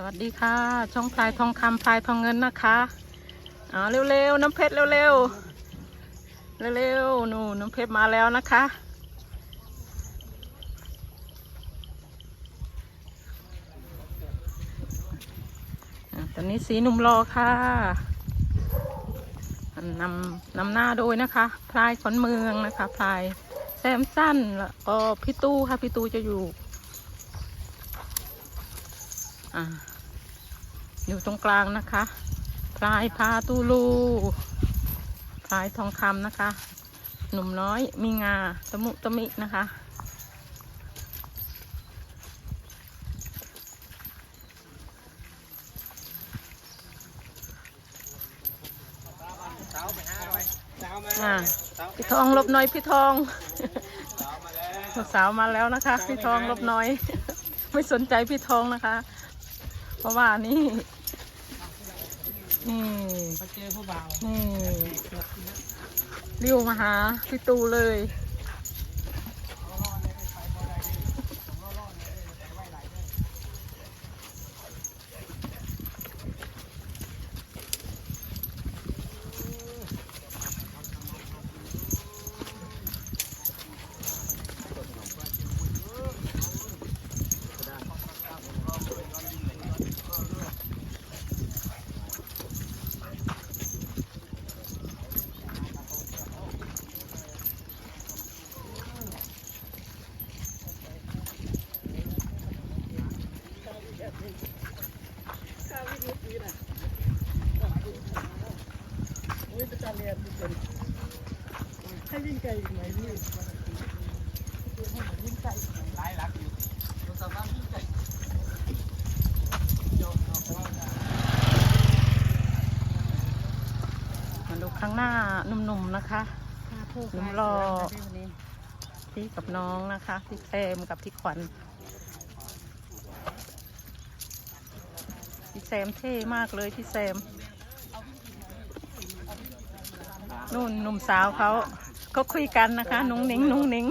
สวัสดีค่ะ ช่องพลายทองคำพลายทองเงินนะคะเอาเร็วๆน้ำเพชรเร็วๆเร็วๆนู่นน้ำเพชรมาแล้วนะคะอะตอนนี้สีหนุ่มรอค่ะนำนำหน้าโดยนะคะ พลายขอนเมืองนะคะ พลายแซมสั้นแล้วก็พี่ตู้ค่ะ พี่ตู้จะอยู่ อ่า อยู่ตรงกลางนะคะพลายพาตูลูพลายทองคำนะคะ หนุ่มน้อยมีงาตะมุตะมินะคะอ่าพี่ทองลบหน่อยพี่ทองสาวมาแล้วนะคะ พี่ทองลบหน่อย ไม่สนใจพี่ทองนะคะ เพราะว่านี่ นี่มาเจอผู้บ่าวนี่ริ้วมาหาพี่ตูเลยอุ้ย ให้วิ่งไกลอีกไหมพี่วิ่งไกลหลายหลักอยู่เราสามารถวิ่งไกลยอมเอาเพราะว่ามาดูข้างหน้าหนุ่มๆนะคะหนุ่มรอพี่กับน้องนะคะพี่เซมกับพี่ขวัญพี่แซมเท่มากเลยพี่แซม นู่นหนุ่มสาวเขาเขาคุยกันนะคะ นุ้งนิ้งนุ้งนิ้ง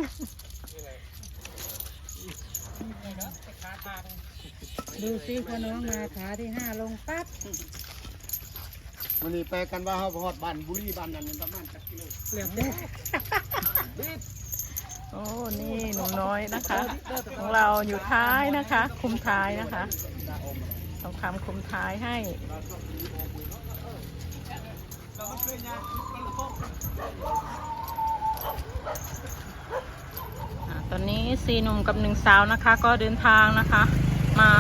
ดูซิพอน้องมาขาที่ห้าลงปั๊บมันนี่ไปกันว่าเขาพอดบ้านบุรีบ้านนั้นมันประมาณจักกิโลเหลือบได้โอ้นี่หนูน้อยนะคะ ของเราอยู่ท้ายนะคะ คุมท้ายนะคะต้องทำคุมท้ายให้อ่า ตอนนี้สี่หนุ่มกับหนึ่งสาวนะคะ ก็เดินทางนะคะ มา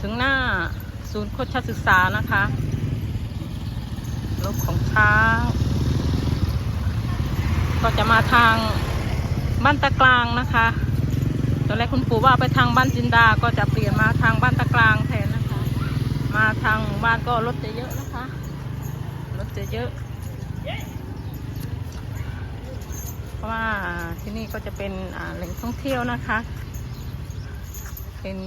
ถึงหน้าศูนย์โคชศึกษานะคะรถของช้างก็จะมาทางบ้านตะกลางนะคะ ตอนแรกคุณปู่ว่าไปทางบ้านจินดา ก็จะเปลี่ยนมาทางบ้านตะกลางแทนนะคะ มาทางบ้านก็รถจะเยอะนะคะ รถจะเยอะ เพราะว่าที่นี่ก็จะเป็นแหล่งท่องเที่ยวนะคะ เป็น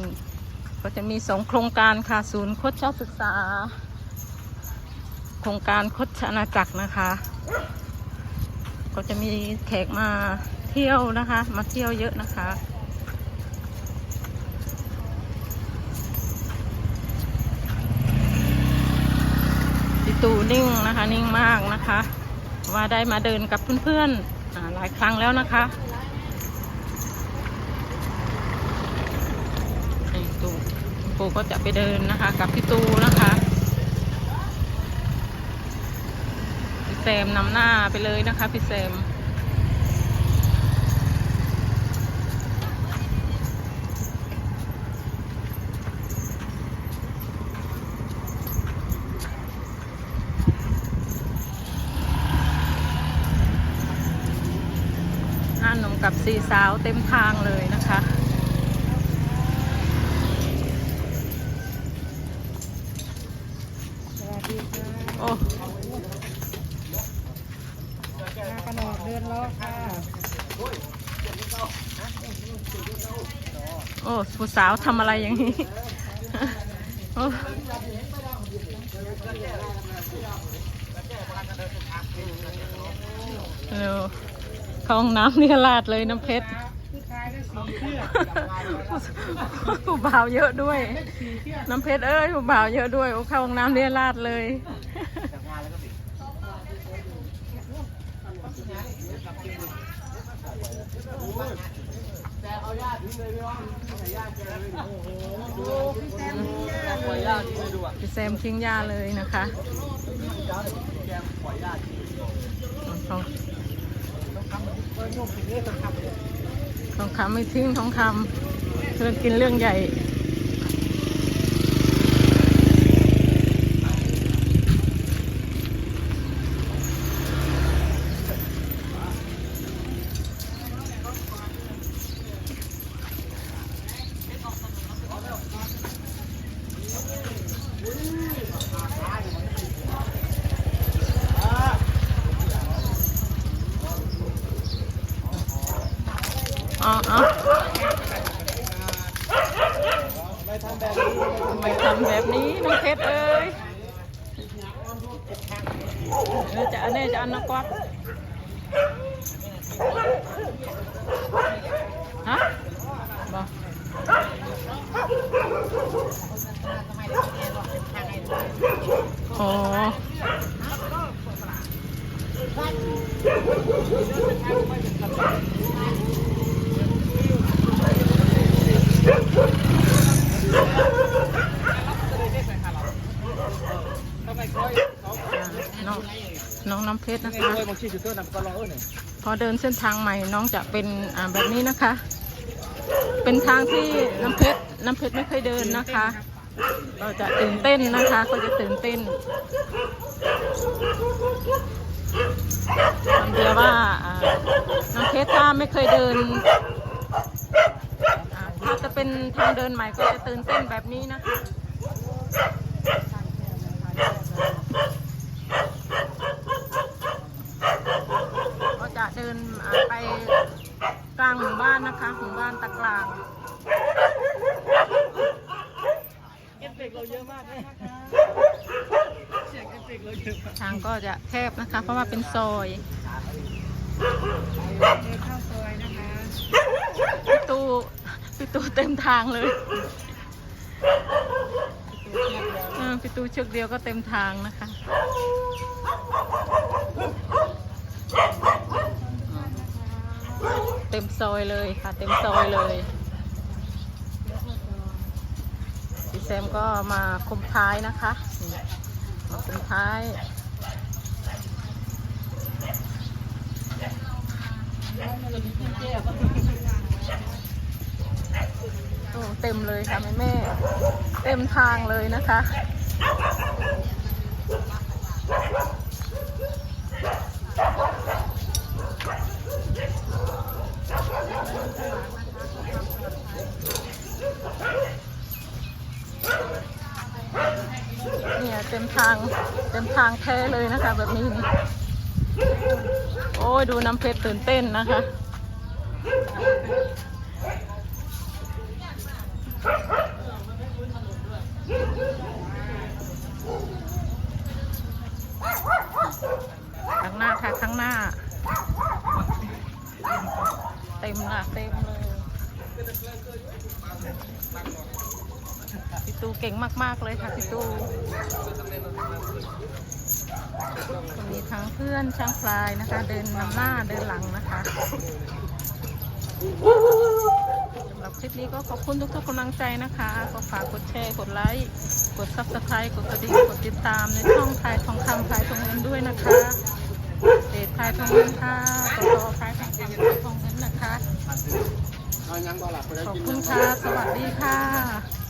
ก็จะมีสองโครงการค่ะ ศูนย์โคชศึกษา โครงการโคชอาณาจักรนะคะ ก็จะมีแขกมาเที่ยวนะคะ มาเที่ยวเยอะนะคะ ตูนิ่งนะคะ นิ่งมากนะคะ ว่าได้มาเดินกับเพื่อนๆหลายครั้งแล้วนะคะตูปูก็จะไปเดินนะคะ กับพี่ตูนะคะพี่แซมนำหน้าไปเลยนะคะพี่แซม กับสี่สาวเต็มทางเลยนะคะสวัสดีค่ะโอ้มากระโดดเดินล้อค่ะโอ้ผู้สาวทำอะไรอย่างนี้โอ้เร็ว เข้าห้องน้ำนี่ลาดเลยน้ำเพชรผู้ชายก็สีเสื้อผู้บ่าวเยอะด้วยสีเสื้อน้ำเพชรเอ้ยผู้บ่าวเยอะด้วยโอ้เข้าห้องน้ำเรียราดเลยพี่แซมทิ้งยาเลยนะคะทอง ทองคำไม่ทิ้งทองคำเรื่องกินเรื่องใหญ่ อ๋ออ๋อทำไมทำแบบนี้น้องเพชรเอ้ยเออจะอันนี้จะอันนักวัดฮะบอกอ๋อ น้อง น้องน้ำเพชรนะคะบางทีจุดเท่านั้นก็รอเออหนึ่งพอเดินเส้นทางใหม่น้องจะเป็นอ่าแบบนี้นะคะ เป็นทางที่น้ำเพชรน้ำเพชรไม่เคยเดินนะคะก็จะตื่นเต้นนะคะก็จะตื่นเต้นคำเดียวว่าอ่าน้องเพชรถ้าไม่เคยเดินอ่าถ้าจะเป็นทางเดินใหม่ก็จะตื่นเต้นแบบนี้นะคะ ก็จะเดิ นอ่าไปกลางหมู่บ้านนะคะหมู่บ้านตะกลางเอฟเฟกต์เราเยอะมากเลยเสียงเอฟเฟกต์เราเยอะมากทางก็จะแคบนะคะ เพราะว่าเป็นซอยเดินเข้าซอยนะคะพี่ตูพี่ตูเต็มทางเลยเออพี่ตูเชือกเดียวก็เต็มทางนะคะ เต็มซอยเลยค่ะ เต็มซอยเลยพี่แซมก็มาคุมท้ายนะคะมาคุมท้ายโอ้เต็มเลยค่ะแม่แม่ เต็มทางเลยนะคะ เนี่ยเต็ม ทางเต็มทางแท้เลยนะคะ แบบนี้ โอ้ยดูน้ำเพชรตื่นเต้นนะคะ ข้างหน้าค่ะข้างหน้า เต็มละเต็มเลยพี่ตู เก่งมาก ๆ เลยค่ะพี่ตูก็มีทั้งเพื่อนช่างพลายนะคะ เดินนำหน้าเดินหลังนะคะสำหรับคลิปนี้ก็ขอบคุณทุกๆกำลังใจนะคะ ก็ฝากกดแชร์ กดไลค์ กด subscribe กดกระดิ่งกดติดตามในช่องพายทองคำพายทองเงินด้วยนะคะเพจพายทองเงินค่ะต่อพายทองคำพายทองเงินนะคะขอบคุณค่ะ สวัสดีค่ะ